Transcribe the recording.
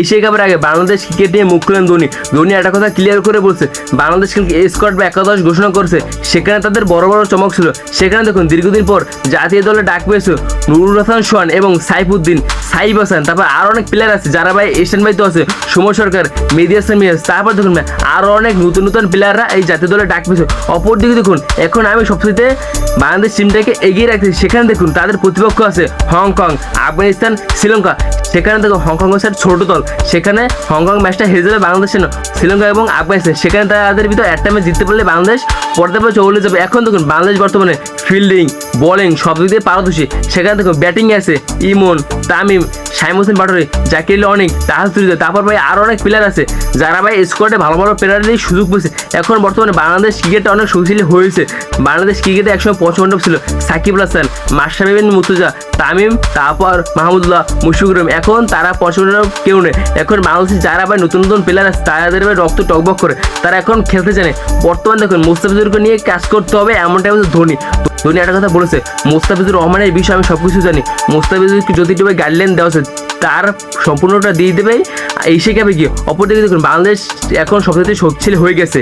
Asia কাপের আগে Bangladesh cricket নিয়ে মুখ খুলেন ধোনি। ধোনি একটা কথা ক্লিয়ার করে বলছে, বাংলাদেশ স্কোয়াড বা একাদশ ঘোষণা করছে, সেখানে তাদের বড় বড় চমক ছিল। সেখানে দেখুন, দীর্ঘদিন পর জাতীয় দলে ডাক পেয়েছে নুরুল হাসান সোহান এবং সাইফুদ্দিন সাইফ হাসান। তারপর আরও অনেক প্লেয়ার আছে, যারা ভাই এশিয়ান ভাই তো আছে সুমন সরকার মেদি হাসান তারপর দেখুন আরও অনেক নতুন নতুন প্লেয়াররা এই জাতীয় দলে ডাক পেয়েছে। অপরদিকে দেখুন, এখন আমি সবচেয়ে বাংলাদেশ টিমটাকে এগিয়ে রাখছি। সেখানে দেখুন, তাদের প্রতিপক্ষ আছে হংকং, আফগানিস্তান, শ্রীলঙ্কা। সেখানে দেখো হংকং স্যার ছোট দল। সেখানে হংকং ম্যাচটা হেরে যাবে বাংলাদেশে না শ্রীলঙ্কা এবং আফগানিস্তান। সেখানে তাদের ভিতরে একটা ম্যাচ জিততে পারলে বাংলাদেশ পড়তে পরে চলে যাবে। এখন দেখুন বাংলাদেশ বর্তমানে ফিল্ডিং বোলিং সব দিক দিয়ে পারদর্শী। সেখানে দেখুন ব্যাটিং আছে ইমন, তামিম সাইম হোসেন পাটোরি জাকির অনেক তাহাজ তাহাজুদ্দিন তারপর ভাই আরও অনেক প্লেয়ার আছে, যারা ভাই স্কোয়াডে ভালো ভালো প্লেয়ারদের সুযোগ পেয়েছে। এখন বর্তমানে বাংলাদেশ ক্রিকেটটা অনেক শক্তিশালী হয়েছে। বাংলাদেশ ক্রিকেটে একসময় পঞ্চমণ্ডপ ছিল সাকিব হাসান মাশরাফি বিন মুর্তজা, তামিম, তারপর মাহমুদুল্লাহ, মুশফিকুর এখন তারা পঞ্চমণ্ডপ কেউ নেই। এখন বাংলাদেশে যারা ভাই নতুন নতুন প্লেয়ার আছে, তাদের ভাই রক্ত টকবক করে। তারা এখন খেলতে জানে। বর্তমানে দেখুন, মুস্তাফিজুরকে নিয়ে কাজ করতে হবে এমনটাই হচ্ছে ধোনি। ধোনি একটা কথা বলেছে, মোস্তাফিজুর রহমানের বিষয়ে আমি সব কিছু জানি মোস্তাফিজুরকে যদি একটু গাইডলাইন দেওয়া হচ্ছে তার সম্পূর্ণটা দিয়ে দেবে এসে যাবে কি অপরদিকে দেখুন, বাংলাদেশ এখন সবচেয়ে শক্তিশালী হয়ে গেছে।